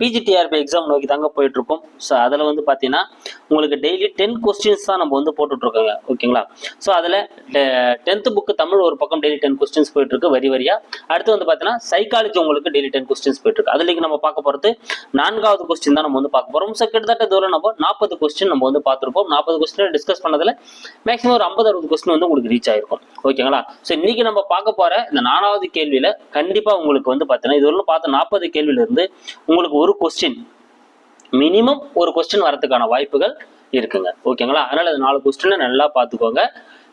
PGTRB exam நோக்கி தாங்க போயிட்டு இருக்கோம் ஸோ அதில் வந்து பார்த்தீங்கன்னா உங்களுக்கு டெய்லி டென் கொஸ்டின்ஸ் தான் நம்ம வந்து போட்டுட்டு இருக்கோங்க ஓகேங்களா? ஸோ அதில் டென்த்து புக்கு தமிழ் ஒரு பக்கம் டெய்லி டென் கொஸ்டின்ஸ் போயிட்டு இருக்கு வரி வரியா. அடுத்து வந்து பார்த்தீங்கன்னா சைக்காலஜி உங்களுக்கு டெய்லி டென் கொஸ்டின்ஸ் போயிட்டு இருக்கு அதுலேயும் நம்ம பார்க்க போகிறது நான்காவது கொஸ்டின் தான் நம்ம வந்து பார்க்க போகிறோம் ஸோ கிட்டத்தட்ட தூரம் நம்ம நாற்பது கொஸ்டின் நம்ம வந்து பார்த்துருப்போம். நாற்பது கொஸ்டின் டிஸ்கஸ் பண்ணதில் மேக்ஸிமம் ஒரு ஐம்பது அறுபது கொஸ்டின் வந்து உங்களுக்கு ரீச் ஆயிருக்கும். ஓகேங்களா? ஸோ இன்னைக்கு நம்ம பார்க்க போகிற இந்த நாலாவது கேள்வியில் கண்டிப்பாக உங்களுக்கு வந்து பார்த்தீங்கன்னா இது வரலும் பார்த்த நாற்பது கேள்வியிலிருந்து உங்களுக்கு ஒரு கொஸ்டின் மினிமம் ஒரு கொஸ்டின் வரதுக்கான வாய்ப்புகள் இருக்குங்க. ஓகேங்களா அதனால அது நாலு கொஸ்டினை நல்லா பார்த்துக்கோங்க.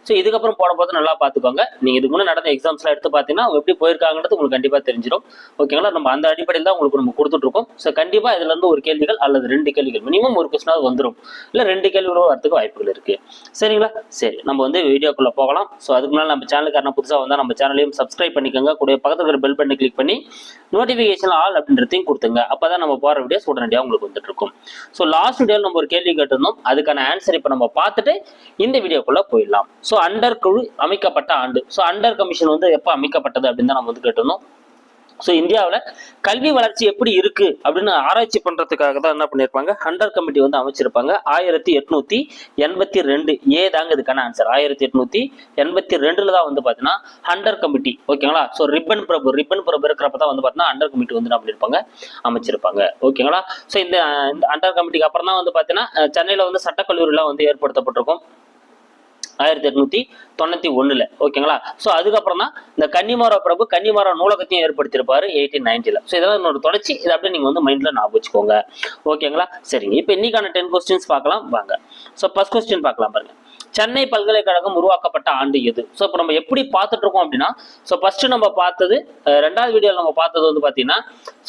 ஸோ இதுக்கப்புறம் போட போது நல்லா பார்த்துக்கோங்க. நீங்கள் இதுக்கு முன்னே நடந்த எக்ஸாம்ஸ்லாம் எடுத்து பார்த்தீங்கன்னா அவங்க எப்படி போயிருக்காங்கன்றது உங்களுக்கு கண்டிப்பாக தெரிஞ்சிடும் ஓகேங்களா நம்ம அந்த அடிப்படையில் தான் உங்களுக்கு நம்ம கொடுத்துட்ருக்கோம். ஸோ கண்டிப்பாக இதுல இருந்து ஒரு கேள்விகள் அல்லது ரெண்டு கேள்விகள் மினிமம் ஒரு கொஸ்டினாவது வந்துடும் இல்லை ரெண்டு கேள்விகளும் வரதுக்கு வாய்ப்புகள் இருக்குது சரிங்களா? சரி நம்ம வந்து வீடியோக்குள்ளே போகலாம். ஸோ அதுக்கு முன்னாடி நம்ம சேனலுக்காரன புதுசாக வந்தால் நம்ம சேனலையும் சப்ஸ்கிரைப் பண்ணிக்கோங்க. கூட பக்கத்துல இருக்கிற பெல் பண்ணி கிளிக் பண்ணி நோட்டிஃபிகேஷன் ஆல் அப்படின்றதையும் கொடுத்துங்க. அப்போ தான் நம்ம போகிற வீடியோஸ் உடனடியாக உங்களுக்கு வந்துட்டு இருக்கும் ஸோ லாஸ்ட் வீடியோவில் நம்ம ஒரு கேள்வி கேட்டிருந்தோம். அதுக்கான ஆன்சர் இப்போ நம்ம பார்த்துட்டு இந்த வீடியோக்குள்ளே போயிடலாம். ஸோ அண்டர் குழு அமைக்கப்பட்ட ஆண்டு. ஸோ அண்டர் கமிஷன் வந்து எப்போ அமைக்கப்பட்டது அப்படின்னு தான் நம்ம வந்து கேட்டிருந்தோம். ஸோ இந்தியாவில் கல்வி வளர்ச்சி எப்படி இருக்கு அப்படின்னு ஆராய்ச்சி பண்றதுக்காக தான் என்ன பண்ணியிருப்பாங்க ஹண்டர் கமிட்டி வந்து அமைச்சிருப்பாங்க. ஆயிரத்தி எட்நூத்தி எண்பத்தி ரெண்டு ஏ தாங்க இதுக்கான ஆன்சர் ஆயிரத்தி எட்நூத்தி எண்பத்தி ரெண்டுல தான் வந்து பார்த்தீங்கன்னா ஹண்டர் கமிட்டி ஓகேங்களா ஸோ ரிப்பன் பிரபு ரிப்பன் பிரபு இருக்கிறப்ப தான் வந்து பார்த்தீங்கன்னா ஹண்டர் கமிட்டி வந்து என்ன பண்ணியிருப்பாங்க அமைச்சிருப்பாங்க. ஓகேங்களா ஸோ இந்த இந்த ஹண்டர் கமிட்டிக்கு அப்புறம் தான் வந்து பார்த்தீங்கன்னா சென்னையில் வந்து சட்டக்கல்லூரிலாம் வந்து ஏற்படுத்தப்பட்டிருக்கும். ஆயிரத்தி எட்நூத்தி தொண்ணூத்தி ஒண்ணுல. ஓகேங்களா? ஸோ அதுக்கப்புறம் தான் இந்த கன்னிமாரா பிரபு கன்னிமாரா நூலகத்தையும் ஏற்படுத்தியிருப்பாரு எயிட்டீன் நைன்டில ஸோ இதெல்லாம் என்னோட தொடர்ச்சி. இதை அப்படியே நீங்க வந்து மைண்ட்ல ஞாபகம் வச்சுக்கோங்க. ஓகேங்களா? சரிங்க. இப்போ இன்னைக்கான டென் கொஸ்டின்ஸ் பார்க்கலாம். வாங்க. ஸோ ஃபர்ஸ்ட் கொஸ்டின் பார்க்கலாம் பாருங்க. சென்னை பல்கலைக்கழகம் உருவாக்கப்பட்ட ஆண்டு எது ஸோ இப்போ நம்ம எப்படி பார்த்துட்டு இருக்கோம் அப்படின்னா ஸோ ஃபர்ஸ்ட் நம்ம பார்த்தது ரெண்டாவது வீடியோவில் நம்ம பார்த்தது வந்து பார்த்தீங்கன்னா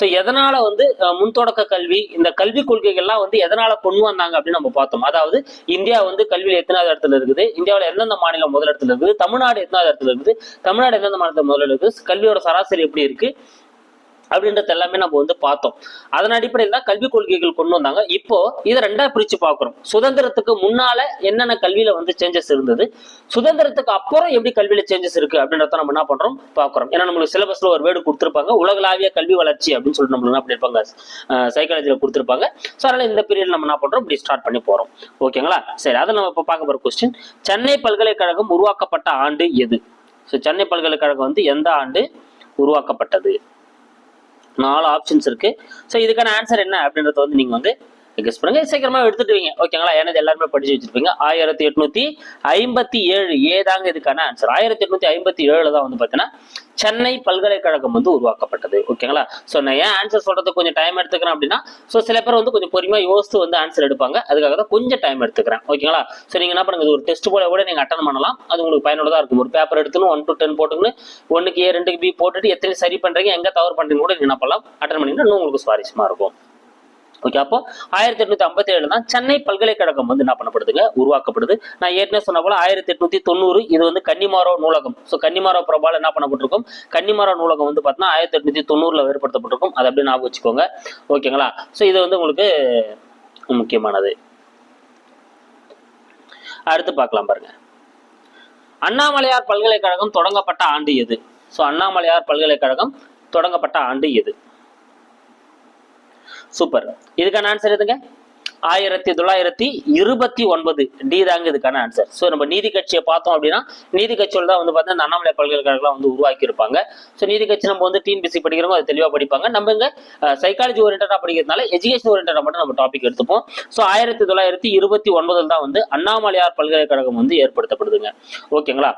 ஸோ எதனால வந்து முன்தொடக்க கல்வி இந்த கல்வி கொள்கைகள்லாம் வந்து எதனால கொண்டு வந்தாங்க அப்படின்னு நம்ம பார்த்தோம். அதாவது இந்தியா வந்து கல்வியில் எத்தனாவது இடத்துல இருக்குது? இந்தியாவில் எந்தெந்த மாநிலம் முதல் இடத்துல இருக்குது? தமிழ்நாடு எத்தனாவது இடத்துல இருக்குது? தமிழ்நாடு எந்தெந்த மாநிலத்தில் முதல்ல இருக்குது? கல்வியோட சராசரி எப்படி இருக்கு? அப்படின்றது எல்லாமே நம்ம வந்து பார்த்தோம். அதன் அடிப்படையில் தான் கல்விக் கொள்கைகள் கொண்டு வந்தாங்க. இப்போ இதை ரெண்டா பிரிச்சு பார்க்குறோம். சுதந்திரத்துக்கு முன்னால என்னென்ன கல்வியில வந்து சேஞ்சஸ் இருந்தது? சுதந்திரத்துக்கு அப்புறம் எப்படி கல்வியில சேஞ்சஸ் இருக்கு அப்படின்றத நம்ம என்ன பண்றோம்? பார்க்குறோம். ஏன்னா நம்மளுக்கு சிலபஸ்ல ஒரு வேர்டு கொடுத்துருப்பாங்க. உலகளாவிய கல்வி வளர்ச்சி அப்படின்னு சொல்லிட்டு நம்மளுக்கு என்ன பண்ணிருப்பாங்க? சைக்காலஜியில் கொடுத்துருப்பாங்க. ஸோ அதனால இந்த பீரியட் நம்ம என்ன பண்றோம்? இப்படி ஸ்டார்ட் பண்ணி போறோம். ஓகேங்களா சரி அதை நம்ம இப்போ பார்க்க போற கொஸ்டின் சென்னை பல்கலைக்கழகம் உருவாக்கப்பட்ட ஆண்டு எது? ஸோ சென்னை பல்கலைக்கழகம் வந்து எந்த ஆண்டு உருவாக்கப்பட்டது? நாலு ஆப்ஷன்ஸ் இருக்கு. ஸோ இதுக்கான ஆன்சர் என்ன அப்படின்றத வந்து நீங்க வந்து கெஸ் பண்ணுங்க. சீக்கிரமா எடுத்துட்டுவீங்க ஓகேங்களா ஏன்னா இது எல்லாருமே படிச்சு வச்சிருப்பீங்க. ஆயிரத்தி எட்நூத்தி ஐம்பத்தி ஏழு ஏதாங்க இதுக்கான ஆன்சர் ஆயிரத்தி எட்நூத்தி ஐம்பத்தி ஏழுல தான் வந்து பார்த்தீங்கன்னா சென்னை பல்கலைக்கழகம் வந்து உருவாக்கப்பட்டது ஓகேங்களா ஸோ நான் ஏன் ஆன்சர் சொல்றதுக்கு கொஞ்சம் டைம் எடுத்துக்கிறேன் அப்படின்னா ஸோ சில பேர் வந்து கொஞ்சம் பொறுமையாக யோசித்து வந்து ஆன்சர் எடுப்பாங்க. அதுக்காக தான் கொஞ்சம் டைம் எடுத்துக்கிறேன் ஓகேங்களா ஸோ நீங்கள் என்ன பண்ணுங்க ஒரு டெஸ்ட் போல கூட நீங்கள் அட்டன் பண்ணலாம். அது உங்களுக்கு பயனுள்ளதாக இருக்கும். ஒரு பேப்பர் எடுத்துன்னு ஒன் டு டென் போட்டுக்கணும் ஒன்றுக்கு ஏ ரெண்டுக்கு பி போட்டுட்டு எத்தனை சரி பண்ணுறீங்க எங்கே தவறு பண்ணுறீங்க கூட நீங்கள் என்ன பண்ணலாம் அட்டன் பண்ணிங்கன்னா இன்னும் உங்களுக்கு சுவாரஸ்யமாக இருக்கும். ஓகே அப்போ ஆயிரத்தி எட்நூத்தி ஐம்பத்தி ஏழு தான் சென்னை பல்கலைக்கழகம் வந்து என்ன பண்ணப்படுதுங்க? உருவாக்கப்படுது. நான் ஏற்கனவே சொன்ன போல ஆயிரத்தி எட்நூத்தி தொண்ணூறு இது வந்து கன்னிமாரோ நூலகம். ஸோ கன்னிமாரோ பிரபால என்ன பண்ணப்பட்டிருக்கும்? கன்னிமாரோ நூலகம் வந்து பார்த்தீங்கன்னா ஆயிரத்தி எட்நூத்தி தொண்ணூறுல ஏற்படுத்தப்பட்டிருக்கும். அதை அப்படியே ஞாபகம் வச்சுக்கோங்க. ஓகேங்களா ஸோ இது வந்து உங்களுக்கு முக்கியமானது. அடுத்து பார்க்கலாம் பாருங்க. அண்ணாமலையார் பல்கலைக்கழகம் தொடங்கப்பட்ட ஆண்டு எது? ஸோ அண்ணாமலையார் பல்கலைக்கழகம் தொடங்கப்பட்ட ஆண்டு எது? சூப்பர். இதுக்கான ஆன்சர் எதுங்க? ஆயிரத்தி தொள்ளாயிரத்தி இருபத்தி ஒன்பது. டி தாங்க இதுக்கான ஆன்சர் ஸோ நம்ம நீதி கட்சியை பார்த்தோம் அப்படின்னா நீதி கட்சியில் தான் வந்து பார்த்தீங்கன்னா அண்ணாமலை பல்கலைக்கழகம் வந்து உருவாக்கி இருப்பாங்க ஸோ நீதி கட்சி நம்ம வந்து டிஎன்பிசி படிக்கிறவங்க அதை தெளிவாக படிப்பாங்க. நம்ம இங்க சைக்காலஜி ஓரியன்டாக படிக்கிறதுனால எஜுகேஷன் ஓரியன்டாக மட்டும் நம்ம டாபிக் எடுத்துப்போம். ஸோ ஆயிரத்தி தொள்ளாயிரத்தி இருபத்தி ஒன்பதில் தான் வந்து அண்ணாமலையார் பல்கலைக்கழகம் வந்து ஏற்படுத்தப்படுதுங்க. ஓகேங்களா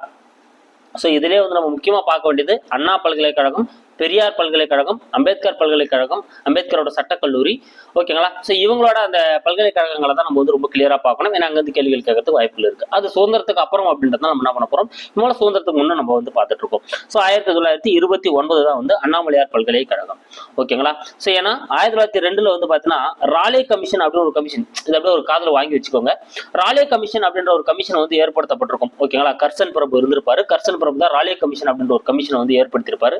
ஸோ இதிலே வந்து நம்ம முக்கியமாக பார்க்க வேண்டியது அண்ணா பல்கலைக்கழகம் பெரியார் பல்கலைக்கழகம் அம்பேத்கர் பல்கலைக்கழகம் அம்பேத்கரோட சட்டக்கல்லூரி. ஓகேங்களா ஸோ இவங்களோட அந்த பல்கலைக்கழகங்களை தான் நம்ம வந்து ரொம்ப கிளியராக பார்க்கணும். ஏன்னா அங்கேருந்து கேள்விகள் கேட்கறதுக்கு வாய்ப்புகள் இருக்கு. அது சுதந்திரத்துக்கு அப்புறம் அப்படின்றத நம்ம என்ன பண்ண போகிறோம் இவங்கள சுதந்திரத்துக்கு முன்னே நம்ம வந்து பார்த்துட்டு இருக்கோம். ஸோ ஆயிரத்தி தொள்ளாயிரத்தி இருபத்தி ஒன்பது தான் வந்து அண்ணாமலையார் பல்கலைக்கழகம். ஓகேங்களா ஸோ ஏன்னா ஆயிரத்தி தொள்ளாயிரத்தி ரெண்டில் வந்து பார்த்தீங்கன்னா ராலே கமிஷன் அப்படின்னு ஒரு கமிஷன் இது அப்படியே ஒரு காதில் வாங்கி வச்சுக்கோங்க. ராலே கமிஷன் அப்படின்ற ஒரு கமிஷன் வந்து ஏற்படுத்தப்பட்டிருக்கும். ஓகேங்களா கர்சன் பிரபு இருந்திருப்பாரு. கர்சன் பிரபு தான் ராலே கமிஷன் அப்படின்ற ஒரு கமிஷனை வந்து ஏற்படுத்தியிருப்பாரு.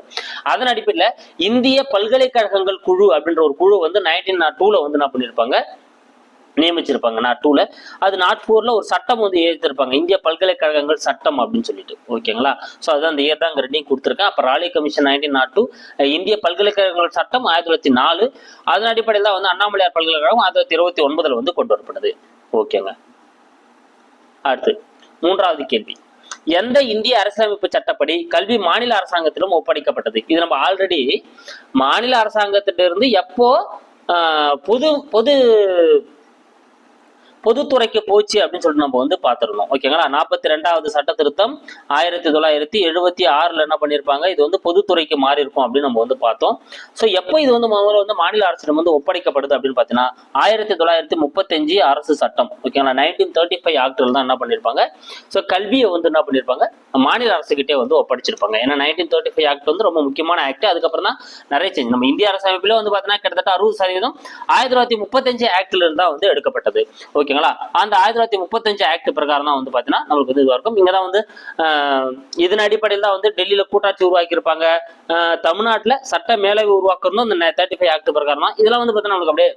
அதன் அடிப்படையில் இந்திய பல்கலைக்கழகங்கள் குழு அப்படின்ற ஒரு குழு வந்து நைன்டீன் நாட் டூல வந்து என்ன பண்ணியிருப்பாங்க? நியமிச்சிருப்பாங்க. நாட் டூல அது நாட் ஃபோர்ல ஒரு சட்டம் வந்து ஏற்றிருப்பாங்க இந்திய பல்கலைக்கழகங்கள் சட்டம் அப்படின்னு சொல்லிட்டு. ஓகேங்களா ஸோ அதுதான் அந்த இயர் தான் அங்கே ரெண்டையும் கொடுத்துருக்கேன். அப்போ Raleigh commission nineteen naught two இந்திய பல்கலைக்கழகங்கள் சட்டம் ஆயிரத்தி தொள்ளாயிரத்தி நாலு. அதன் அடிப்படையில் தான் வந்து அண்ணாமலையார் பல்கலைக்கழகம் ஆயிரத்தி தொள்ளாயிரத்தி இருபத்தி ஒன்பதுல வந்து கொண்டு வரப்படுது ஓகேங்க அடுத்து மூன்றாவது கேள்வி. எந்த இந்திய அரசியலமைப்பு சட்டப்படி கல்வி மாநில அரசாங்கத்திலும் ஒப்படைக்கப்பட்டது? இது நம்ம ஆல்ரெடி மாநில அரசாங்கத்திலிருந்து எப்போ ஆஹ், பொது பொது பொதுத்துறைக்கு போச்சு அப்படின்னு சொல்லிட்டு நம்ம வந்து பார்த்துருந்தோம். ஓகேங்களா நாற்பத்தி ரெண்டாவது சட்ட திருத்தம் ஆயிரத்தி தொள்ளாயிரத்தி எழுபத்தி ஆறுல என்ன பண்ணியிருப்பாங்க இது வந்து பொதுத்துறைக்கு மாறி இருக்கும் அப்படின்னு நம்ம வந்து பார்த்தோம். ஸோ எப்போ இது வந்து முதல்ல வந்து மாநில அரசிடம் வந்து ஒப்படைக்கப்படுது அப்படின்னு பார்த்தீங்கன்னா ஆயிரத்தி தொள்ளாயிரத்தி முப்பத்தஞ்சு அரசு சட்டம். ஓகேங்களா நைன்டீன் தேர்ட்டி ஃபைவ் ஆக்டில் தான் என்ன பண்ணியிருப்பாங்க ஸோ கல்வியை வந்து என்ன பண்ணியிருப்பாங்க மாநில அரசுகிட்டே வந்து ஒப்படைச்சிருப்பாங்க. ஏன்னா நைன்டீன் தேர்ட்டி ஃபைவ் ஆக்ட் வந்து ரொம்ப முக்கியமான ஆக்ட் அதுக்கப்புறம் தான் நிறைய சேஞ்ச் நம்ம இந்திய அரசமைப்பில் வந்து பார்த்தீங்கன்னா கிட்டத்தட்ட அறுபது சதவீதம் ஆயிரத்தி தொள்ளாயிரத்தி முப்பத்தஞ்சு ஆக்டில் இருந்தால் வந்து எடுக்கப்பட்டது. ஓகே ஓகேங்களா? அந்த ஆயிரத்தி தொள்ளாயிரத்தி முப்பத்தஞ்சு ஆக்ட் பிரகாரம் தான் வந்து பார்த்தீங்கன்னா நம்மளுக்கு வந்து இதுவாக இருக்கும். இங்கே தான் வந்து ஆஹ், இதன் அடிப்படையில் தான் வந்து டெல்லியில் கூட்டாட்சி உருவாக்கியிருப்பாங்க. ஆஹ், தமிழ்நாட்டுல சட்ட மேலவை உருவாக்கணும் இந்த தேர்ட்டி ஃபைவ் ஆக்ட் பிரகாரம் தான். இதெல்லாம் வந்து பார்த்தீங்கன்னா நம்மளுக்கு அப்படியே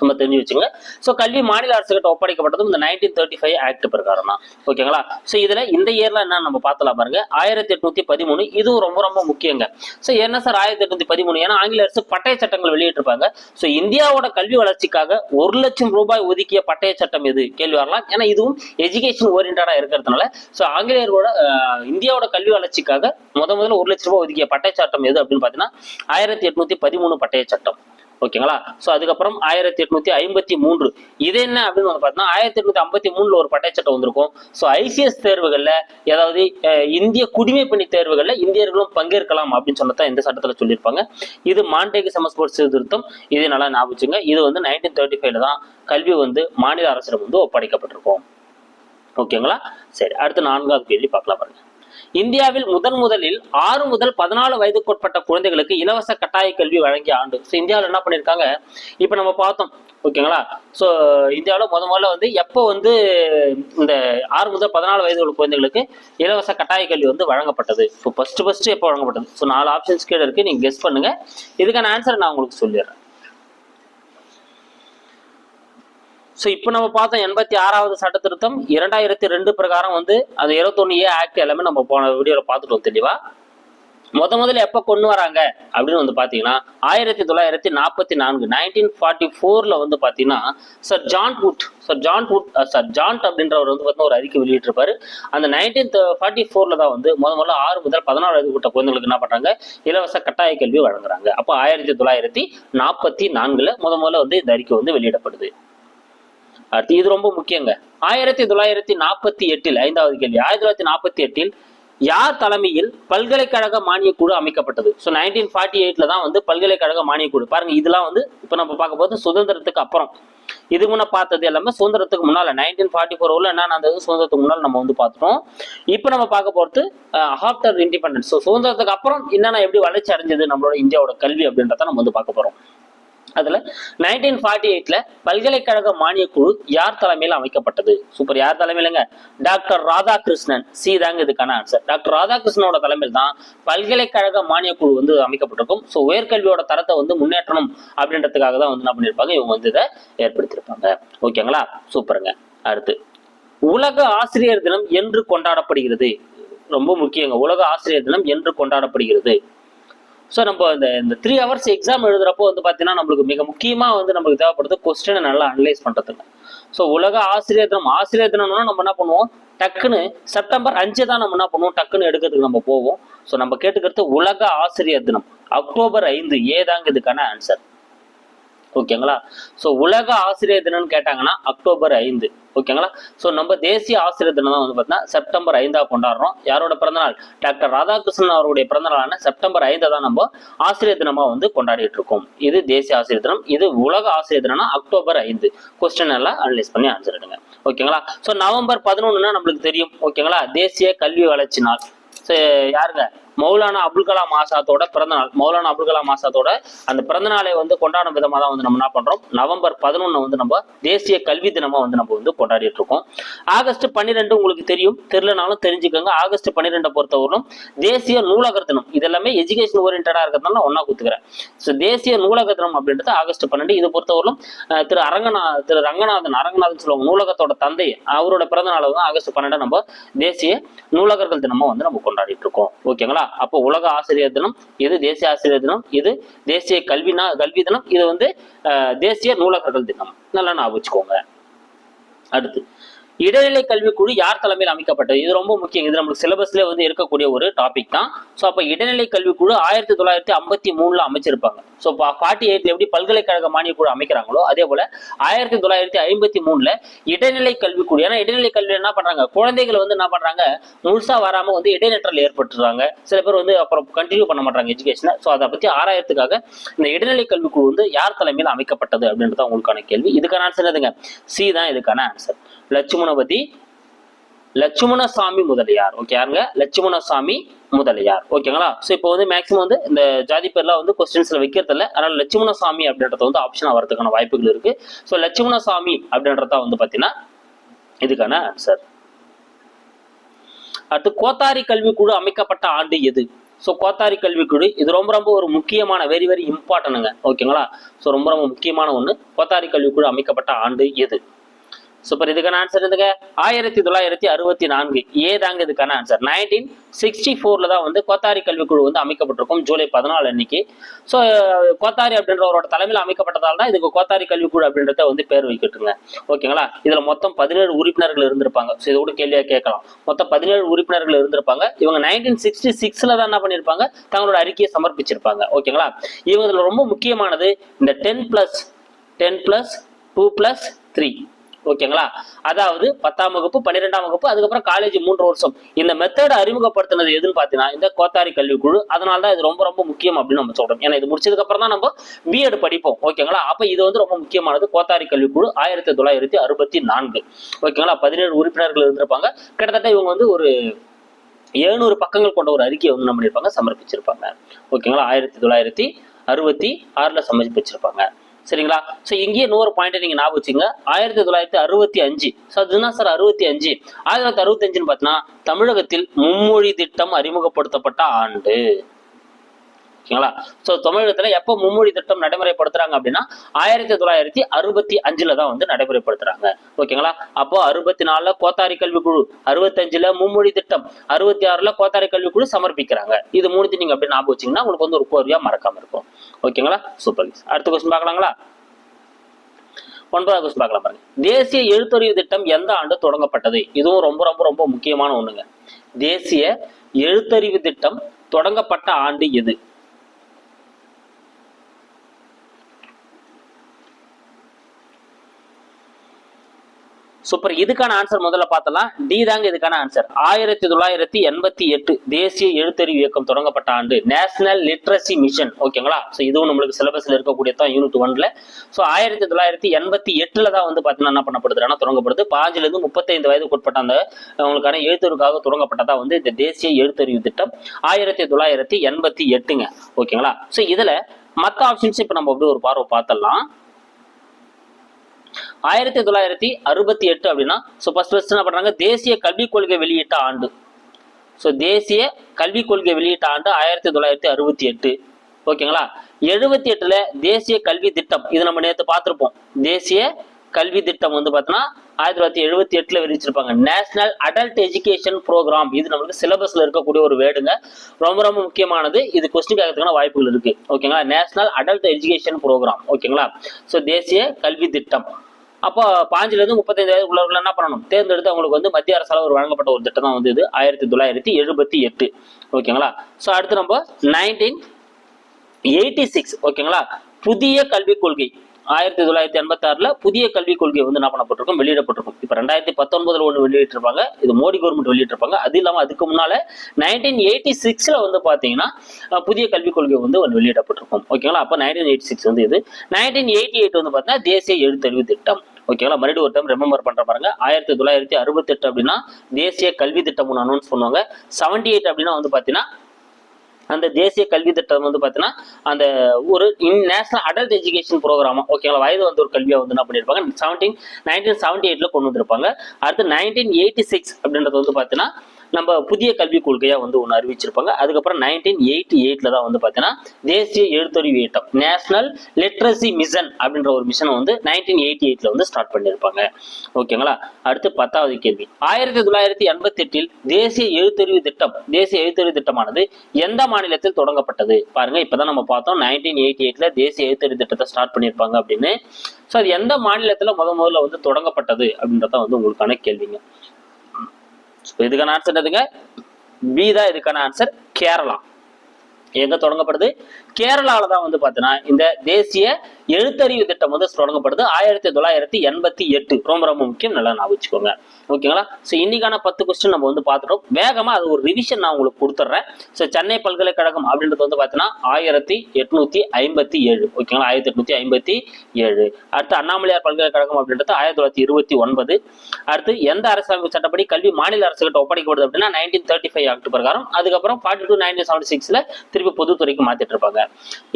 நம்ம தெரிஞ்சு வச்சுங்க ஸோ கல்வி மாநில அரசுகிட்ட ஒப்படைக்கப்பட்டதும் இந்த நைன்டீன் தேர்ட்டி ஃபைவ் ஆக்ட் பிரகாரம் தான். ஓகேங்களா ஸோ இதுல இந்த இயர்ல என்ன நம்ம பார்த்தலாம் பாருங்க. ஆயிரத்தி எட்நூத்தி பதிமூணு இதுவும் ரொம்ப ரொம்ப முக்கியங்க. ஸோ என்ன சார் ஆயிரத்தி எட்நூத்தி பதிமூணு? ஏன்னா ஆங்கில அரசு பட்டய சட்டங்கள் வெளியிட்டிருப்பாங்க. ஸோ இந்தியாவோட கல்வி வளர்ச்சிக்காக ஒரு லட்சம் ரூபாய் ஒதுக்கிய பட்டய சட்டம் எது? கேள்வி வரலாம். ஏன்னா இதுவும் எஜுகேஷன் ஓரியன்டா இருக்கிறதுனால. ஸோ ஆங்கிலேயரோட இந்தியாவோட கல்வி வளர்ச்சிக்காக முத முதல்ல ஒரு லட்சம் ரூபாய் ஒதுக்கிய பட்டய சட்டம் எது அப்படின்னு பார்த்தீங்கன்னா ஆயிரத்தி எட்நூத்தி பதிமூணு பட்டய சட்டம். ஓகேங்களா? ஸோ அதுக்கப்புறம் ஆயிரத்தி எட்நூத்தி ஐம்பத்தி மூன்று. இது என்ன அப்படின்னு வந்து பார்த்தீங்கன்னா ஆயிரத்தி எட்நூத்தி ஐம்பத்தி மூணுல ஒரு பட்டய சட்டம் வந்திருக்கும் ஸோ ஐசிஎஸ் தேர்வுகளில் ஏதாவது இந்திய குடிமை பணி தேர்வுகளில் இந்தியர்களும் பங்கேற்கலாம் அப்படின்னு சொன்னதான் இந்த சட்டத்தில் சொல்லியிருப்பாங்க. இது மாண்டேக்கு சமஸ்போர்ட் சீர்திருத்தம். இது நல்லா ஞாபகம் இது வந்து நைன்டீன் தேர்ட்டி ஃபைவ்ல தான் கல்வி வந்து மாநில அரசிடம் வந்து ஒப்படைக்கப்பட்டிருக்கும். ஓகேங்களா? சரி அடுத்து நான்காவது கேள்வி பார்க்கலாம் பாருங்க. இந்தியாவில் முதன் முதலில் ஆறு முதல் பதினாலு வயதுக்குட்பட்ட குழந்தைகளுக்கு இலவச கட்டாய கல்வி வழங்கிய ஆண்டு. ஸோ இந்தியாவில் என்ன பண்ணியிருக்காங்க இப்போ நம்ம பார்த்தோம். ஓகேங்களா? ஸோ இந்தியாவில் முத முதல்ல வந்து எப்போ வந்து இந்த ஆறு முதல் பதினாலு வயது உள்ள குழந்தைகளுக்கு இலவச கட்டாய கல்வி வந்து வழங்கப்பட்டது? ஸோ ஃபஸ்ட்டு ஃபஸ்ட்டு எப்போ வழங்கப்பட்டது? ஸோ நாலு ஆப்ஷன்ஸ் கீழே இருக்கு. நீங்க கெஸ் பண்ணுங்க. இதுக்கான ஆன்சர் நான் உங்களுக்கு சொல்லிடுறேன். ஸோ இப்போ நம்ம பார்த்தோம் எண்பத்தி ஆறாவது சட்ட திருத்தம் இரண்டாயிரத்தி ரெண்டு பிரகாரம் வந்து அந்த இருபத்தொன்னு ஏ ஆக்ட் எல்லாமே நம்ம போன வீடியோவில் பார்த்துட்டோம் தெளிவா? முத முதல்ல எப்போ கொண்டு வராங்க அப்படின்னு வந்து பார்த்தீங்கன்னா ஆயிரத்தி தொள்ளாயிரத்தி நாற்பத்தி நான்கு நைன்டீன் ஃபார்ட்டி ஃபோரில் வந்து பார்த்தீங்கன்னா sir John Wood sir John Wood Sargent அப்படின்றவர் வந்து பார்த்தீங்கன்னா ஒரு அறிக்கை வெளியிட்டிருப்பாரு. அந்த நைன்டீன் ஃபார்ட்டி ஃபோரில் தான் வந்து முத முதல்ல ஆறு முதல் பதினாறு வயது கூட்ட குழந்தைங்களுக்கு என்ன பண்ணுறாங்க இலவச கட்டாய கல்வி வழங்குறாங்க. அப்போ ஆயிரத்தி தொள்ளாயிரத்தி நாற்பத்தி நான்கில் முத முதல்ல வந்து இந்த அறிக்கை வந்து வெளியிடப்படுது. அடுத்து இது ரொம்ப முக்கியங்க. ஆயிரத்தி தொள்ளாயிரத்தி நாற்பத்தி எட்டில் ஐந்தாவது கேள்வி. ஆயிரத்தி தொள்ளாயிரத்தி நாற்பத்தி எட்டில் யார் தலைமையில் பல்கலைக்கழக மானியக் குழு அமைக்கப்பட்டது? ஸோ நைன்டீன் ஃபார்ட்டி எயிட்ல தான் வந்து பல்கலைக்கழக மானிய குழு பாருங்க இதெல்லாம் வந்து இப்போ நம்ம பார்க்க போது சுதந்திரத்துக்கு அப்புறம். இது முன்ன பார்த்தது எல்லாமே சுதந்திரத்துக்கு முன்னால. நைன்டீன் ஃபார்ட்டி ஃபோர் உள்ள என்ன நடந்தது? சுதந்திரத்துக்கு முன்னால் நம்ம வந்து பார்த்துட்டோம். இப்போ நம்ம பார்க்க போறது ஆஃப்டர் இண்டிபெண்டன்ஸ் ஸோ சுதந்திரத்துக்கு அப்புறம் என்னென்ன எப்படி வளர்ச்சி அடைஞ்சது நம்மளோட இந்தியாவோட கல்வி அப்படின்றத நம்ம வந்து பார்க்க போறோம். அதுல நைன்டீன் ஃபார்ட்டி எயிட்ல பல்கலைக்கழக மானியக் குழு யார் தலைமையில் அமைக்கப்பட்டது? சூப்பர் யார் தலைமையிலங்க? டாக்டர் ராதாகிருஷ்ணன். சி தாங்க இதுக்கான ஆன்சர் டாக்டர் ராதாகிருஷ்ணனோட தலைமையில் தான் பல்கலைக்கழக மானியக் குழு வந்து அமைக்கப்பட்டிருக்கும். ஸோ உயர்கல்வியோட தரத்தை வந்து முன்னேற்றணும் அப்படின்றதுக்காக தான் வந்து என்ன பண்ணியிருப்பாங்க? இவங்க வந்து இதை ஏற்படுத்தியிருப்பாங்க. ஓகேங்களா சூப்பருங்க அடுத்து உலக ஆசிரியர் தினம் என்று கொண்டாடப்படுகிறது. ரொம்ப முக்கியங்க. உலக ஆசிரியர் தினம் என்று கொண்டாடப்படுகிறது. ஸோ நம்ம இந்த இந்த த்ரீ ஹவர்ஸ் எக்ஸாம் எழுதுறப்போ வந்து பார்த்தீங்கன்னா நம்மளுக்கு மிக முக்கியமாக வந்து நம்மளுக்கு தேவைப்படுது கொஸ்டினை நல்லா அனலைஸ் பண்ணுறதுக்கு ஸோ உலக ஆசிரியர் தினம் ஆசிரியர் தினம்னா நம்ம என்ன பண்ணுவோம்? டக்குன்னு செப்டம்பர் அஞ்சு தான் நம்ம என்ன பண்ணுவோம்? டக்குன்னு எடுக்கிறதுக்கு நம்ம போவோம். ஸோ நம்ம கேட்டுக்கிறது உலக ஆசிரியர் தினம். அக்டோபர் ஐந்து ஏதாங்க இதுக்கான ஆன்சர் ஓகேங்களா? ஸோ உலக ஆசிரியர் தினம்னு கேட்டாங்கன்னா அக்டோபர் ஐந்து. ஓகேங்களா? ஸோ நம்ம தேசிய ஆசிரியர் தினம் தான் வந்து பார்த்தீங்கன்னா செப்டம்பர் ஐந்தா கொண்டாடுறோம். யாரோட பிறந்தநாள்? டாக்டர் ராதாகிருஷ்ணன் அவருடைய பிறந்தநாளான செப்டம்பர் ஐந்தை தான் நம்ம ஆசிரியர் தினமாக வந்து கொண்டாடிட்டு இருக்கோம். இது தேசிய ஆசிரியர் தினம். இது உலக ஆசிரியர் தினம்னா அக்டோபர் ஐந்து. கொஸ்டின் எல்லாம் அனலைஸ் பண்ணி ஆன்சர் எடுங்க. ஓகேங்களா? ஸோ நவம்பர் பதினொன்றுனா நம்மளுக்கு தெரியும். ஓகேங்களா? தேசிய கல்வி வளர்ச்சி நாள். ஸோ யாருங்க? மௌலானா அப்துல் கலாம் ஆசாத்தோட பிறந்த நாள் மௌலானா அப்துல் கலாம் ஆசாத்தோட அந்த பிறந்தநாளை வந்து கொண்டாடும் விதமாக தான் வந்து நம்ம என்ன பண்றோம்? நவம்பர் பதினொன்னு வந்து நம்ம தேசிய கல்வி தினமா வந்து நம்ம வந்து கொண்டாடிட்டு இருக்கோம். ஆகஸ்ட் பன்னிரெண்டு உங்களுக்கு தெரியும். தெரியலனாலும் தெரிஞ்சுக்கோங்க. ஆகஸ்ட் பன்னிரெண்டை பொறுத்தவரைக்கும் தேசிய நூலகர் தினம். இதெல்லாமே எஜுகேஷன் ஓரியன்டா இருக்கிறதுனால ஒன்னா குத்துக்கிறேன். ஸோ தேசிய நூலக தினம் அப்படின்றது ஆகஸ்ட் பன்னெண்டு இதை பொறுத்தவரைக்கும் திரு அரங்கநா திரு ரங்கநாதன் அரங்கநாதன் சொல்லுவாங்க. நூலகத்தோட தந்தை அவரோட பிறந்த நாள் வந்து ஆகஸ்ட் பன்னெண்டு நம்ம தேசிய நூலகர்கள் தினமா வந்து நம்ம கொண்டாடிட்டு இருக்கோம். ஓகேங்களா? அப்போ உலக ஆசிரியர் தினம் இது தேசிய ஆசிரியர் தினம் இது தேசிய கல்வி கல்வி தினம் இது வந்து தேசிய நூலகர்கள் தினம். நல்லா ஞாபகம் வச்சுக்கோங்க. அடுத்து இடைநிலை கல்விக்குழு யார் தலைமையில் அமைக்கப்பட்டது? இது ரொம்ப முக்கியம். இது நம்மளுக்கு சிலபஸ்ல வந்து இருக்கக்கூடிய ஒரு டாபிக் தான். ஸோ அப்போ இடைநிலை கல்விக்குழு ஆயிரத்தி தொள்ளாயிரத்தி ஐம்பத்தி மூணுல அமைச்சிருப்பாங்க. ஸோ ஃபார்ட்டி எயிட்ல எப்படி பல்கலைக்கழக மானிய குழு அமைக்கிறாங்களோ அதே போல ஆயிரத்தி தொள்ளாயிரத்தி ஐம்பத்தி மூணுல இடைநிலை கல்விக்குழு ஏன்னா இடைநிலை கல்வி என்ன பண்றாங்க? குழந்தைகள் வந்து என்ன பண்றாங்க? முழுசா வராம வந்து இடைநிற்றல் ஏற்பட்டுறாங்க. சில பேர் வந்து அப்புறம் கண்டினியூ பண்ண மாட்டாங்க எஜுகேஷனை ஸோ அதை பத்தி ஆராயத்துக்காக இந்த இடைநிலை கல்விக்குழு வந்து யார் தலைமையில் அமைக்கப்பட்டது அப்படின்றது உங்களுக்கான கேள்வி. இதுக்கான ஆன்சர் எதுங்க சி தான் இதுக்கான ஆன்சர் லட்சுமணபதி லட்சுமணசாமி முதலியார். ஓகே யாருங்க? லட்சுமணசாமி முதலியார். ஓகேங்களா ஸோ இப்போ வந்து மேக்ஸிமம் வந்து இந்த ஜாதி பேர்லாம் வந்து கொஸ்டின்ஸ்ல வைக்கிறது இல்லை அதனால லட்சுமணசாமி அப்படின்றது வந்து ஆப்ஷன் வரதுக்கான வாய்ப்புகள் இருக்கு. ஸோ லட்சுமணசாமி அப்படின்றத வந்து பார்த்தீங்கன்னா இதுக்கான ஆன்சர் அடுத்து கோத்தாரி கல்விக்குழு அமைக்கப்பட்ட ஆண்டு எது? ஸோ கோத்தாரி கல்விக்குழு இது ரொம்ப ரொம்ப ஒரு முக்கியமான வெரி வெரி இம்பார்ட்டனுங்க ஓகேங்களா ஸோ ரொம்ப ரொம்ப முக்கியமான ஒன்று கோத்தாரி கல்விக்குழு அமைக்கப்பட்ட ஆண்டு எது? சூப்பர் இதுக்கான ஆன்சர் இருந்துங்க ஆயிரத்தி தொள்ளாயிரத்தி அறுபத்தி நான்கு. ஏ தாங்க இதுக்கான ஆன்சர் நைன்டீன் சிக்ஸ்டி ஃபோர்ல தான் வந்து கோத்தாரி கல்விக்குழு வந்து அமைக்கப்பட்டிருக்கும் ஜூலை பதினாலு அன்னைக்கு. ஸோ கோத்தாரி அப்படின்றவரோட தலைமையில் அமைக்கப்பட்டதால் தான் இதுக்கு கோத்தாரி கல்விக்குழு அப்படின்றத வந்து பேர் வைக்கட்டுங்க. ஓகேங்களா? இதில் மொத்தம் பதினேழு உறுப்பினர்கள் இருந்திருப்பாங்க. ஸோ இதோட கேள்வியாக கேட்கலாம். மொத்தம் பதினேழு உறுப்பினர்கள் இருந்திருப்பாங்க. இவங்க நைன்டீன் சிக்ஸ்டி சிக்ஸில் தான் என்ன பண்ணியிருப்பாங்க தங்களோட அறிக்கையை சமர்ப்பிச்சிருப்பாங்க. ஓகேங்களா? இவங்க ரொம்ப முக்கியமானது இந்த ten plus ten plus two plus three ஓகேங்களா? அதாவது பத்தாம் வகுப்பு பன்னிரெண்டாம் வகுப்பு அதுக்கப்புறம் காலேஜ் மூன்று வருஷம். இந்த மெத்தட் அறிமுகப்படுத்தினது எதுன்னு பார்த்தீங்கன்னா இந்த கோத்தாரி கல்விக்குழு. அதனால தான் இது ரொம்ப ரொம்ப முக்கியம் அப்படின்னு நம்ம சொல்றோம். ஏன்னா இது முடிச்சதுக்கு அப்புறம் தான் நம்ம பிஎட் படிப்போம். ஓகேங்களா? அப்ப இது வந்து ரொம்ப முக்கியமானது. கோத்தாரி கல்விக்குழு ஆயிரத்தி தொள்ளாயிரத்தி அறுபத்தி நான்கு. ஓகேங்களா? பதினேழு உறுப்பினர்கள் இருந்திருப்பாங்க. கிட்டத்தட்ட இவங்க வந்து ஒரு எழுநூறு பக்கங்கள் கொண்ட ஒரு அறிக்கையை வந்து என்ன பண்ணியிருப்பாங்க. சமர்ப்பிச்சிருப்பாங்க. ஓகேங்களா? ஆயிரத்தி தொள்ளாயிரத்தி அறுபத்தி ஆறுல சமர்ப்பிச்சிருப்பாங்க. சரிங்களா? ஸோ இங்கேயே இன்னொரு பாயிண்ட் நீங்க ஞாபகம் வச்சுங்க ஆயிரத்தி தொள்ளாயிரத்தி அறுபத்தி அஞ்சு. ஸோ அதுதான் சார் அறுபத்தி அஞ்சு. ஆயிரத்தி தொள்ளாயிரத்தி அறுபத்தி அஞ்சுன்னு பார்த்தீங்கன்னா தமிழகத்தில் மும்மொழி திட்டம் அறிமுகப்படுத்தப்பட்ட ஆண்டு. ஓகேங்களா? ஸோ தமிழகத்தில் எப்போ மும்மொழி திட்டம் நடைமுறைப்படுத்துறாங்க அப்படின்னா ஆயிரத்தி தொள்ளாயிரத்தி அறுபத்தி அஞ்சுல தான் வந்து நடைமுறைப்படுத்துறாங்க. ஓகேங்களா? அப்போ அறுபத்தி நாலுல கோத்தாரி கல்விக்குழு அறுபத்தஞ்சுல மும்மொழி திட்டம் அறுபத்தி ஆறுல கோத்தாரி கல்விக்குழு சமர்ப்பிக்கிறாங்க. இது மூணுத்தையும் நீங்க அப்படி ஞாபகம் வச்சீங்கன்னா உங்களுக்கு வந்து ஒரு கோர்வையா மறக்காம இருக்கும். ஓகேங்களா? சூப்பர் அடுத்த கொஸ்டின் பார்க்கலாங்களா? ஒன்பதாவது கொஸ்டின் பார்க்கலாம் பாருங்க. தேசிய எழுத்தறிவு திட்டம் எந்த ஆண்டு தொடங்கப்பட்டது? இதுவும் ரொம்ப ரொம்ப ரொம்ப முக்கியமான ஒண்ணுங்க. தேசிய எழுத்தறிவு திட்டம் தொடங்கப்பட்ட ஆண்டு எது? சூப்பர். இதுக்கான ஆன்சர் முதல்ல பார்த்தலாம். டி தாங்க இதுக்கான ஆன்சர் ஆயிரத்தி தொள்ளாயிரத்தி எண்பத்தி எட்டு தேசிய எழுத்தறிவு இயக்கம் தொடங்கப்பட்ட ஆண்டு. நேஷனல் லிட்ரஸி மிஷன் ஓகேங்களா ஸோ இதுவும் நம்மளுக்கு சிலபஸ்ல இருக்கக்கூடிய தான் யூனிட் ஒன்ல ஸோ ஆயிரத்தி தொள்ளாயிரத்தி எண்பத்தி எட்டுல தான் வந்து பார்த்தீங்கன்னா என்ன பண்ணப்படுதுன்னா தொடங்கப்படுது? பாஞ்சிலிருந்து முப்பத்தைந்து வயதுக்கு உட்பட்ட அந்த அவங்களுக்கான எழுத்தறிவுக்காக தொடங்கப்பட்டதா வந்து இந்த தேசிய எழுத்தறிவு திட்டம். ஆயிரத்தி தொள்ளாயிரத்தி எண்பத்தி எட்டுங்க. ஓகேங்களா ஸோ இதுல மற்ற ஆப்ஷன்ஸ் இப்போ நம்ம அப்படியே ஒரு பார்வை பார்த்தலாம் ஆயிரத்தி தொள்ளாயிரத்தி அறுபத்தி எட்டு அப்படின்னா ஸோ ஃபர்ஸ்ட் ஃபர்ஸ்ட் என்ன பண்ணுறாங்க தேசிய கல்விக் கொள்கை வெளியிட்ட ஆண்டு. ஸோ தேசிய கல்விக் கொள்கை வெளியிட்ட ஆண்டு ஆயிரத்தி தொள்ளாயிரத்தி அறுபத்தி எட்டு. ஓகேங்களா? எழுபத்தி எட்டுல தேசிய கல்வி திட்டம் இது நம்ம நேற்று பார்த்துருப்போம். தேசிய கல்வி திட்டம் வந்து பார்த்தீங்கன்னா ஆயிரத்தி தொள்ளாயிரத்தி எழுபத்தி எட்டுல விரிச்சிருப்பாங்க நேஷனல் அடல்ட் எஜுகேஷன் ப்ரோக்ராம் இது நம்மளுக்கு சிலபஸ்ல இருக்கக்கூடிய ஒரு வேடுங்க ரொம்ப ரொம்ப முக்கியமானது. இது கொஸ்டின் கேட்கறதுக்கான வாய்ப்புகள் இருக்கு. ஓகேங்களா? நேஷனல் அடல்ட் எஜுகேஷன் ப்ரோக்ராம் ஓகேங்களா? ஸோ தேசிய கல்வி திட்டம். அப்போ பாஞ்சுல இருந்து வயது உள்ளவர்கள் என்ன பண்ணணும்? தேர்ந்தெடுத்து அவங்களுக்கு வந்து மத்திய அரசால் ஒரு வழங்கப்பட்ட ஒரு திட்டம் தான் வந்து இது. ஆயிரத்தி தொள்ளாயிரத்தி எழுபத்தி எட்டு. ஓகேங்களா? ஸோ அடுத்து நம்ம நைன்டீன் எயிட்டி சிக்ஸ் ஓகேங்களா? புதிய கல்விக் கொள்கை. ஆயிரத்தி தொள்ளாயிரத்தி எண்பத்தி ஆறுல புதிய கல்விக் கொள்கை வந்து என்ன பண்ணப்பட்டிருக்கும்? வெளியிடப்பட்டிருக்கும். இப்போ ரெண்டாயிரத்தி பத்தொன்பதுல ஒன்று வெளியிட்டிருப்பாங்க. இது மோடி கவர்மெண்ட் வெளியிட்டிருப்பாங்க. அது இல்லாமல் அதுக்கு முன்னால நைன்டீன் எயிட்டி சிக்ஸ்ல வந்து பார்த்தீங்கன்னா புதிய கல்விக் கொள்கை வந்து ஒன்று வெளியிடப்பட்டிருக்கும். ஓகேங்களா அப்போ நைன்டீன் எயிட்டி சிக்ஸ் வந்து இது. நைன்டீன் எயிட்டி எயிட் வந்து பார்த்தீங்கன்னா தேசிய எழுத்தறிவு திட்டம். ஓகேங்களா மறுபடியும் ஒரு டைம் ரிமெம்பர் பண்ற பாருங்க. ஆயிரத்தி தொள்ளாயிரத்தி அறுபத்தெட்டு அப்படின்னா தேசிய கல்வி திட்டம் ஒன்று அனௌன்ஸ் பண்ணுவாங்க. செவன்டி எயிட் அப்படின்னா வந்து பார்த்தீங்கன்னா அந்த தேசிய கல்வி திட்டம் வந்து பார்த்தீங்கன்னா அந்த ஒரு இன் நேஷனல் அடல்ட் எஜுகேஷன் ப்ரோக்ராமா ஓகேங்களா வயது வந்து ஒரு கல்வியாக வந்து என்ன பண்ணியிருப்பாங்க செவன்டீன் நைன்டீன் செவன்டி எயிட்டில் கொண்டு வந்திருப்பாங்க. அடுத்து நைன்டீன் எயிட்டி சிக்ஸ் அப்படின்றது வந்து பார்த்தீங்கன்னா நம்ம புதிய கல்விக் கொள்கையாக வந்து ஒன்று அறிவிச்சிருப்பாங்க. அதுக்கப்புறம் நைன்டீன் எயிட்டி எயிட்டில் தான் வந்து பார்த்தீங்கன்னா தேசிய எழுத்தறிவு இயக்கம் நேஷனல் லிட்ரஸி மிஷன் அப்படின்ற ஒரு மிஷனை வந்து நைன்டீன் எயிட்டி எயிட்டில் வந்து ஸ்டார்ட் பண்ணியிருப்பாங்க ஓகேங்களா? அடுத்து பத்தாவது கேள்வி. ஆயிரத்தி தொள்ளாயிரத்தி எண்பத்தி எட்டில் தேசிய எழுத்தறிவு திட்டம் தேசிய எழுத்தறிவு திட்டமானது எந்த மாநிலத்தில் தொடங்கப்பட்டது? பாருங்க இப்பதான் நம்ம பார்த்தோம் நைன்டீன் எயிட்டி எயிட்ல தேசிய எழுத்தறிவு திட்டத்தை ஸ்டார்ட் பண்ணியிருப்பாங்க அப்படின்னு. ஸோ அது எந்த மாநிலத்தில் முத முதல்ல வந்து தொடங்கப்பட்டது அப்படின்றத வந்து உங்களுக்கான கேள்விங்க. இதுக்கான ஆன்சர் என்னதுங்க? பி தான் இதுக்கான ஆன்சர் கேரளா. எங்க தொடங்கப்படுது? கேரளாவில் தான் வந்து பார்த்தீங்கன்னா இந்த தேசிய எழுத்தறிவு திட்டம் வந்து தொடங்கப்படுது. ஆயிரத்தி தொள்ளாயிரத்தி எண்பத்தி எட்டு. ரொம்ப ரொம்ப முக்கியம். நல்லா நான் வச்சுக்கோங்க. ஓகேங்களா? ஸோ இன்னைக்கான பத்து கொஸ்டின் நம்ம வந்து பார்த்துட்டோம். வேகமாக அது ஒரு ரிவிஷன் நான் உங்களுக்கு கொடுத்துட்றேன். ஸோ சென்னை பல்கலைக்கழகம் அப்படின்றது வந்து பார்த்தீங்கன்னா ஆயிரத்தி எட்நூத்தி ஐம்பத்தி ஏழு. ஓகேங்களா? ஆயிரத்தி எட்நூத்தி ஐம்பத்தி ஏழு. அடுத்து அண்ணாமலையார் பல்கலைக்கழகம் அப்படின்றது ஆயிரத்தி தொள்ளாயிரத்தி இருபத்தி ஒன்பது. அடுத்து எந்த அரசமைப்பு சட்டப்படி கல்வி மாநில அரசுகிட்ட ஒப்படைக்கப்படுது அப்படின்னா நைன்டீன் தேர்ட்டி ஃபைவ் ஆக்ட் பிரகாரம். அதுக்கப்புறம் ஃபார்ட்டி டூ நைன்டீன் செவன்டி சிக்ஸ்ல திருப்பி பொதுத்துறைக்கு மாத்திட்டு இருப்பாங்க.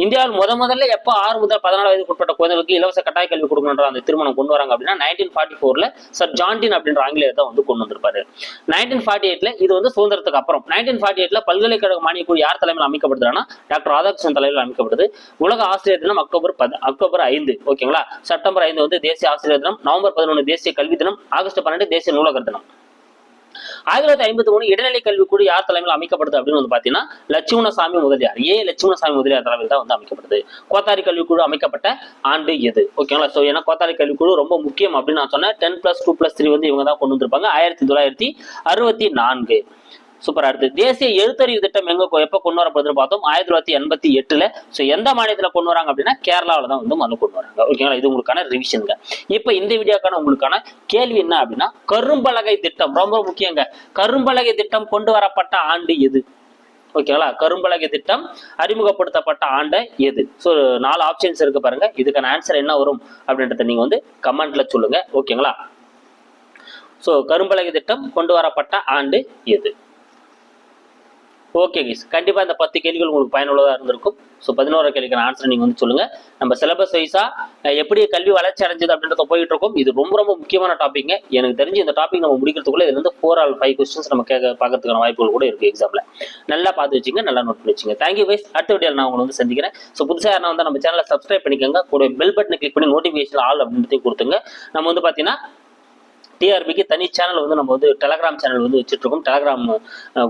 இந்தியாவில் முத முதல்ல எப்போ ஆறு முதல் பதினாலு வயதுக்கு உட்பட்ட குழந்தைகளுக்கு இலவச கட்டாய கல்வி கொடுக்கணுன்ற அந்த திருமணம் கொண்டு வராங்க அப்படின்னா நைன்டீன் ஃபார்ட்டி ஃபோர்ல சர் ஜான்டின் அப்படின்ற ஆங்கிலேயர் தான் வந்து கொண்டு வந்திருப்பாரு. நைன்டீன் ஃபார்ட்டி எயிட்ல இது வந்து சுதந்திரத்துக்கு அப்புறம். நைன்டீன் ஃபார்ட்டி எயிட்ல பல்கலைக்கழக மானிய குழு யார் தலைமையில் அமைக்கப்படுதுன்னா டாக்டர் ராதாகிருஷ்ணன் தலைமையில் அமைக்கப்படுது. உலக ஆசிரியர் தினம் அக்டோபர் பத் அக்டோபர் ஐந்து ஓகேங்களா? செப்டம்பர் ஐந்து வந்து தேசிய ஆசிரியர் தினம் நவம்பர் பதினொன்று தேசிய கல்வி தினம் ஆகஸ்ட் பன்னெண்டு தேசிய நூலகர் தினம். ஆயிரத்தி தொள்ளாயிரத்தி ஐம்பத்தி மூணு இடைநிலை கல்வி கூட யார் தலைமையில் அமைக்கப்படுது அப்படின்னு வந்து பாத்தீங்கன்னா லட்சுமணசாமி முதலியார். ஏ. லட்சுமணசாமி முதலியார் தலைமையில் தான் வந்து அமைக்கப்படுது. கோத்தாரி கல்விக்குழு அமைக்கப்பட்ட ஆண்டு எது? ஓகேங்களா ஸோ ஏன்னா கோத்தாரி கல்விக்குழு ரொம்ப முக்கியம் அப்படின்னு நான் சொன்னேன். Ten plus two plus three வந்து இவங்க தான் கொண்டு வந்திருப்பாங்க. ஆயிரத்தி தொள்ளாயிரத்தி அறுபத்தி நான்கு. சூப்பரா இருக்கு. தேசிய எழுத்தறிவு திட்டம் எங்க எப்ப கொண்டு வரப்படுதுன்னு பார்த்தோம் ஆயிரத்தி தொள்ளாயிரத்தி எண்பத்தி எட்டுல. ஸோ எந்த மாநிலத்துல கொண்டு வராங்க அப்படின்னா கேரளாவில் தான் வந்து முதல்ல கொண்டு வராங்க. ஓகேங்களா இது உங்களுக்கான ரிவிஷனுங்க இப்போ இந்த வீடியோக்கான உங்களுக்கான கேள்வி என்ன அப்படின்னா கரும்பலகை திட்டம் ரொம்ப முக்கியங்க. கரும்பலகை திட்டம் கொண்டு வரப்பட்ட ஆண்டு எது? ஓகேங்களா கரும்பலகை திட்டம் அறிமுகப்படுத்தப்பட்ட ஆண்டு எது? ஸோ நாலு ஆப்ஷன்ஸ் இருக்கு பாருங்க. இதுக்கான ஆன்சர் என்ன வரும் அப்படின்றத நீங்க வந்து கமெண்ட்ல சொல்லுங்க. ஓகேங்களா ஸோ கரும்பலகை திட்டம் கொண்டு வரப்பட்ட ஆண்டு எது? ஓகே கைஸ் கண்டிப்பாக இந்த பத்து கேள்விகள் உங்களுக்கு பயனுள்ளதாக இருந்திருக்கும். ஸோ பதினோரு கேள்விக்கான ஆன்சர் நீங்கள் வந்து சொல்லுங்கள் நம்ம சிலபஸ் வைஸாக எப்படி கல்வி வளர்ச்சி அடைஞ்சது அப்படின்றத போயிட்டு இருக்கோம் இது ரொம்ப ரொம்ப முக்கியமான டாப்பிங்க எனக்கு தெரிஞ்சு இந்த டாபிக் நம்ம முடிக்கிறதுக்குள்ள இதுலேருந்து ஃபோர் ஆல் ஃபைவ் கொஸ்டின்ஸ் நம்ம கேட்க பார்க்கறதுக்கான வாய்ப்புகள் கூட இருக்குது எக்ஸாமில் நல்லா பார்த்து வச்சுங்க நல்லா நோட் பண்ணி வச்சுங்க. தேங்க்யூ கைஸ் அடுத்த வீடியோவில் நான் உங்களை வந்து சந்திக்கிறேன். ஸோ புதுசாக யாரா வந்து நம்ம சேனலை சப்ஸ்கிரைப் பண்ணிக்கோங்க. கூட பெல் பட்டனை கிளிக் பண்ணி நோட்டிஃபிகேஷன் ஆல் அப்படின்றதையும் கொடுத்துங்க நம்ம வந்து பார்த்தீங்கன்னா டிஆர்பிக்கு தனி சேனல் வந்து நம்ம வந்து டெலகிராம் சேனல் வந்து வச்சுட்டு இருக்கோம் டெலகிராம்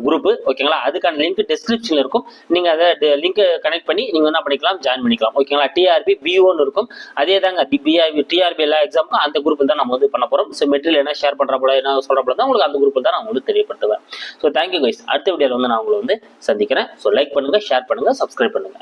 குரூப் ஓகேங்களா அதுக்கான லிங்க் டிஸ்கிரிப்ஷன்ல இருக்கும். நீங்க அதை லிங்க் கனெக்ட் பண்ணி நீங்க என்ன பண்ணிக்கலாம். ஜாயின் பண்ணிக்கலாம் ஓகேங்களா டிஆர்பி பிஓன்னு இருக்கும். அதே தாங்க பிஆர்பி டிஆர்பி எல்லா எக்ஸாமுக்கும் அந்த குரூப் தான் நம்ம வந்து பண்ண போறோம். ஸோ மெட்டீரியல் என்ன ஷேர் பண்ற போல என்ன சொல்ற போல தான் உங்களுக்கு அந்த குரூப் தான் நான் உங்களுக்கு தெரியப்படுத்துவேன். ஸோ தேங்க்யூ கைஸ் அடுத்த வீடியோவில் வந்து நான் உங்களை வந்து சந்திக்கிறேன். ஸோ லைக் பண்ணுங்க ஷேர் பண்ணுங்க சப்ஸ்கிரைப் பண்ணுங்க.